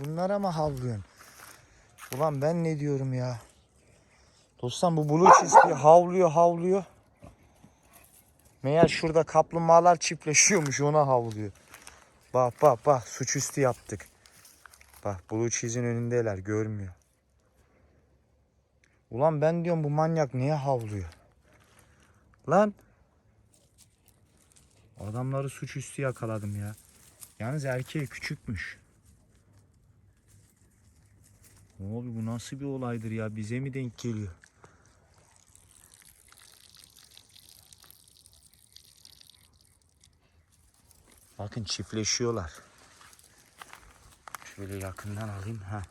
Bunlara mı havlıyorsun? Ulan ben ne diyorum ya? Dostum bu cheese bir havlıyor havlıyor. Meğer şurada kaplumbağalar çiftleşiyormuş ona havlıyor. Bak bak bak suçüstü yaptık. Bak blue cheese'in önündeler görmüyor. Ulan ben diyorum bu manyak niye havlıyor? Lan. Adamları suçüstü yakaladım ya. Yalnız erkeği küçükmüş. Abi bu nasıl bir olaydır ya? Bize mi denk geliyor? Bakın çiftleşiyorlar. Şöyle yakından alayım. ha.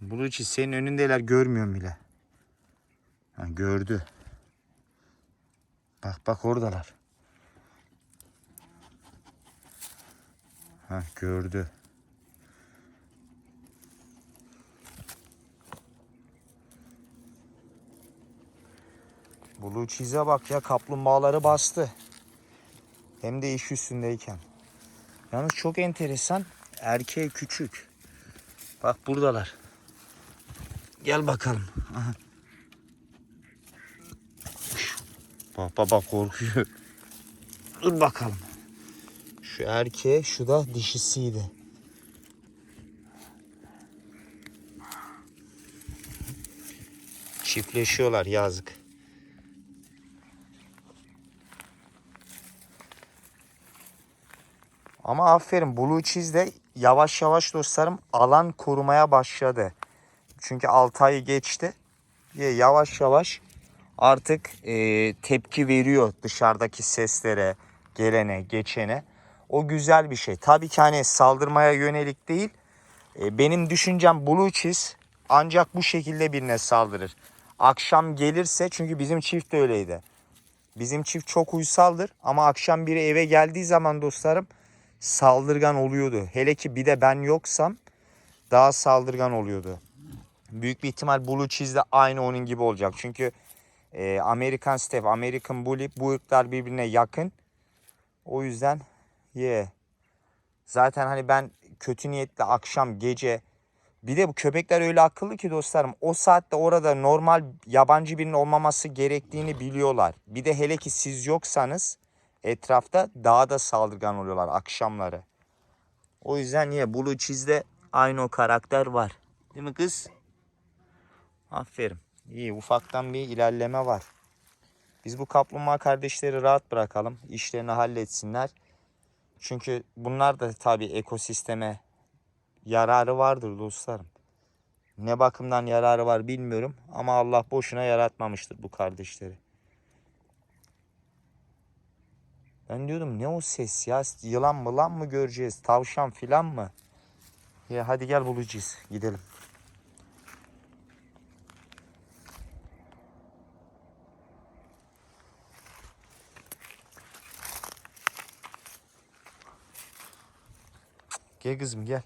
Buluçi senin önündeler görmüyorum bile. Ha, gördü. Bak bak oradalar. Ha gördü. Blue Cheese'e bak ya kaplumbağaları bastı. Hem de iş üstündeyken. Yalnız çok enteresan. Erkeği küçük. Bak buradalar. Gel bakalım. Aha. Bak bak korkuyor. Dur bakalım. Şu erkeğe şu da dişisiydi. Çiftleşiyorlar yazık. Ama aferin Blue Cheese de yavaş yavaş dostlarım alan korumaya başladı. Çünkü 6 ayı geçti. Ye Yavaş yavaş artık e, tepki veriyor dışarıdaki seslere, gelene, geçene. O güzel bir şey. Tabii ki hani saldırmaya yönelik değil. E, benim düşüncem Blue Cheese ancak bu şekilde birine saldırır. Akşam gelirse çünkü bizim çift de öyleydi. Bizim çift çok uysaldır ama akşam biri eve geldiği zaman dostlarım saldırgan oluyordu. Hele ki bir de ben yoksam daha saldırgan oluyordu. Büyük bir ihtimal Blue Cheese de aynı onun gibi olacak. Çünkü e, Amerikan Step, American Bully bu ırklar birbirine yakın. O yüzden ye. Yeah. Zaten hani ben kötü niyetle akşam gece bir de bu köpekler öyle akıllı ki dostlarım o saatte orada normal yabancı birinin olmaması gerektiğini biliyorlar. Bir de hele ki siz yoksanız etrafta daha da saldırgan oluyorlar akşamları. O yüzden niye Blue Cheese'de aynı o karakter var. Değil mi kız? Aferin. İyi ufaktan bir ilerleme var. Biz bu kaplumbağa kardeşleri rahat bırakalım. İşlerini halletsinler. Çünkü bunlar da tabii ekosisteme yararı vardır dostlarım. Ne bakımdan yararı var bilmiyorum ama Allah boşuna yaratmamıştır bu kardeşleri. Ben diyordum ne o ses ya yılan mı lan mı göreceğiz tavşan filan mı? Ya hadi gel bulacağız gidelim. Gel kızım gel.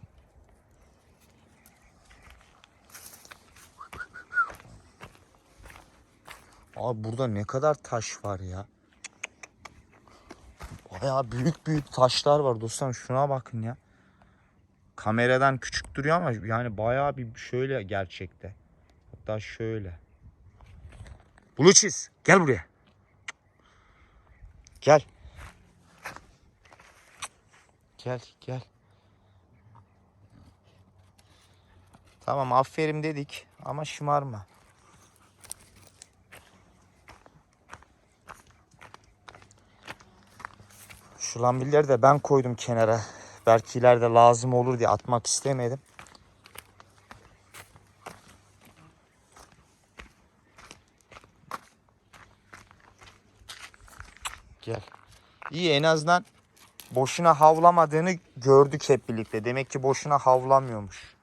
Abi burada ne kadar taş var ya. Bayağı büyük büyük taşlar var dostlarım. Şuna bakın ya. Kameradan küçük duruyor ama yani bayağı bir şöyle gerçekte. Hatta şöyle. Buluçiz. Gel buraya. Gel. Gel gel. Tamam aferin dedik ama şımarma. Şu lambilleri de ben koydum kenara. Belki ileride lazım olur diye atmak istemedim. Gel. İyi en azından boşuna havlamadığını gördük hep birlikte. Demek ki boşuna havlamıyormuş.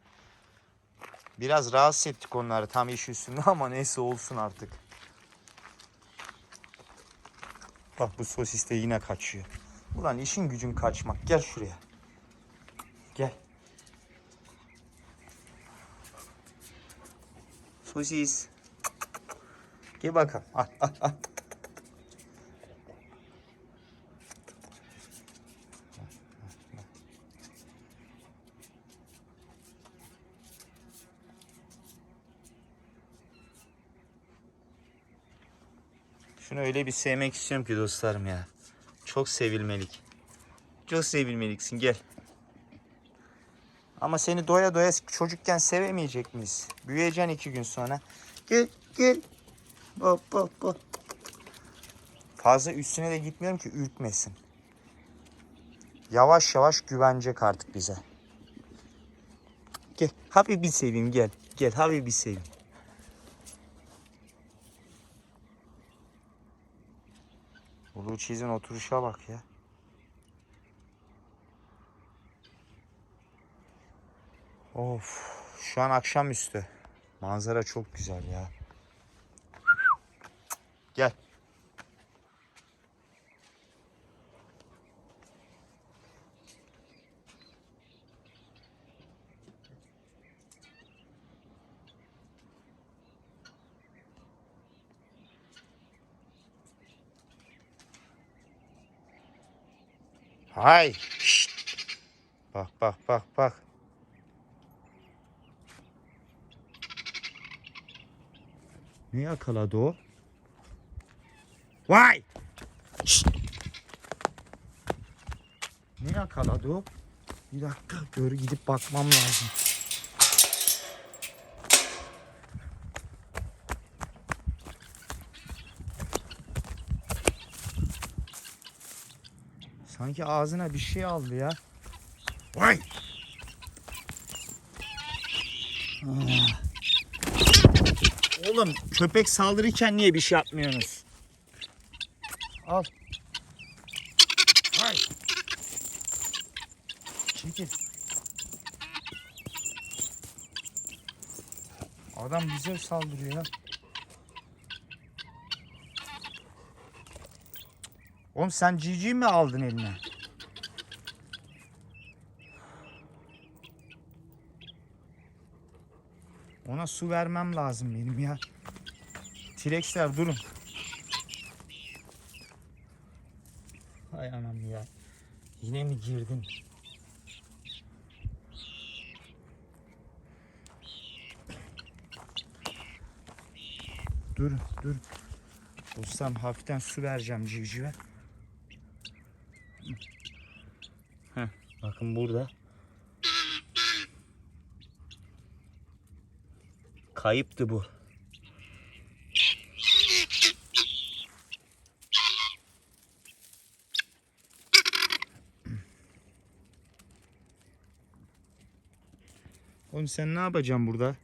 Biraz rahatsız ettik onları tam iş üstünde ama neyse olsun artık. Bak bu sosis de yine kaçıyor. Ulan işin gücün kaçmak. Gel şuraya. Gel. Sosis. Gel bakalım. Al al al. Şunu öyle bir sevmek istiyorum ki dostlarım ya. Çok sevilmelik. Çok sevilmeliksin gel. Ama seni doya doya çocukken sevemeyecek miyiz? Büyüyeceksin iki gün sonra. Gel gel. Hop hop hop. Fazla üstüne de gitmiyorum ki ürkmesin. Yavaş yavaş güvenecek artık bize. Gel. Habibi seveyim gel. Gel Habibi seveyim. Blue Cheese'in oturuşa bak ya. Of. Şu an akşamüstü. Manzara çok güzel ya. Gel. Hay. Şşt. Bak bak bak bak. Ne yakaladı o? Vay! Şşt! Ne yakaladı o? Bir dakika gör gidip bakmam lazım. Sanki ağzına bir şey aldı ya. Vay! Ah. Oğlum köpek saldırırken niye bir şey yapmıyorsunuz? Al. Vay! Çekil. Adam bize saldırıyor ya. Oğlum sen cici mi aldın eline? Ona su vermem lazım benim ya. T-Rex'ler durun. Hay anam ya. Yine mi girdin? Dur, dur. Ustam hafiften su vereceğim civcive. Bakın burada. Kayıptı bu. Oğlum sen ne yapacaksın burada?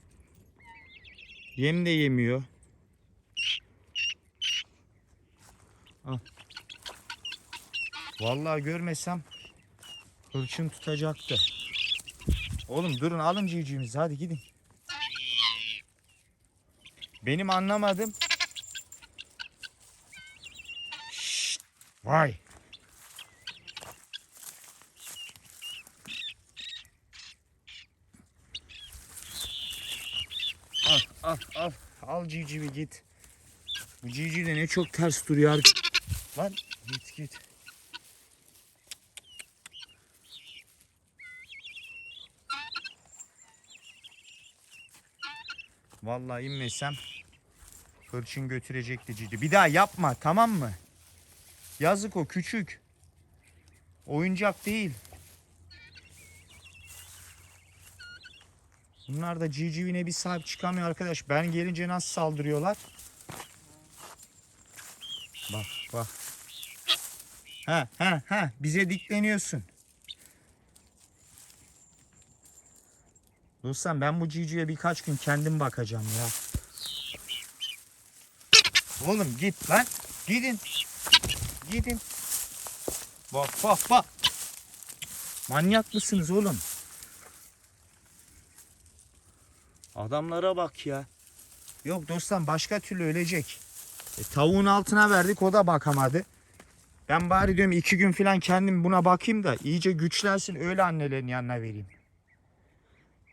Yem de yemiyor. Al. Vallahi görmesem hırçın tutacaktı. Oğlum durun alın civcivimizi hadi gidin. Benim anlamadım. Şşt, vay. Al al al. Al civcivi git. Bu civciv de ne çok ters duruyor. Lan git git. Vallahi inmesem hırçın götürecekti civciv. Bir daha yapma tamam mı? Yazık o küçük. Oyuncak değil. Bunlar da civcivine bir sahip çıkamıyor arkadaş. Ben gelince nasıl saldırıyorlar? Bak bak. Ha ha ha bize dikleniyorsun. Dostum ben bu civcive birkaç gün kendim bakacağım ya. Oğlum git lan. Gidin. Gidin. Bak bak bak. Manyak mısınız oğlum? Adamlara bak ya. Yok dostum başka türlü ölecek. E, tavuğun altına verdik o da bakamadı. Ben bari diyorum iki gün falan kendim buna bakayım da iyice güçlensin öyle annelerin yanına vereyim.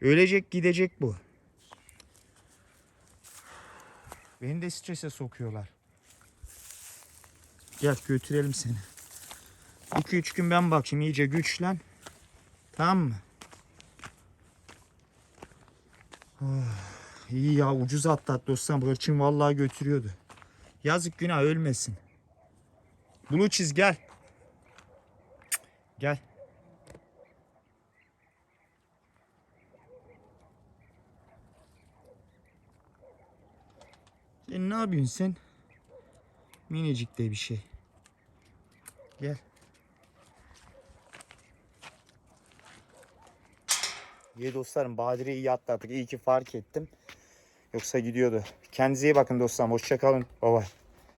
Ölecek gidecek bu. Beni de strese sokuyorlar. Gel götürelim seni. 2-3 gün ben bakayım iyice güçlen. Tamam mı? Oh, iyi ya ucuz atlat dostum. Hırçın vallahi götürüyordu. Yazık günah ölmesin. Blue cheese gel. Gel. Sen ne yapıyorsun sen? Minicik de bir şey. Gel. İyi dostlarım Badire'yi iyi atlattık. İyi ki fark ettim. Yoksa gidiyordu. Kendinize iyi bakın dostlarım. Hoşçakalın. Baba.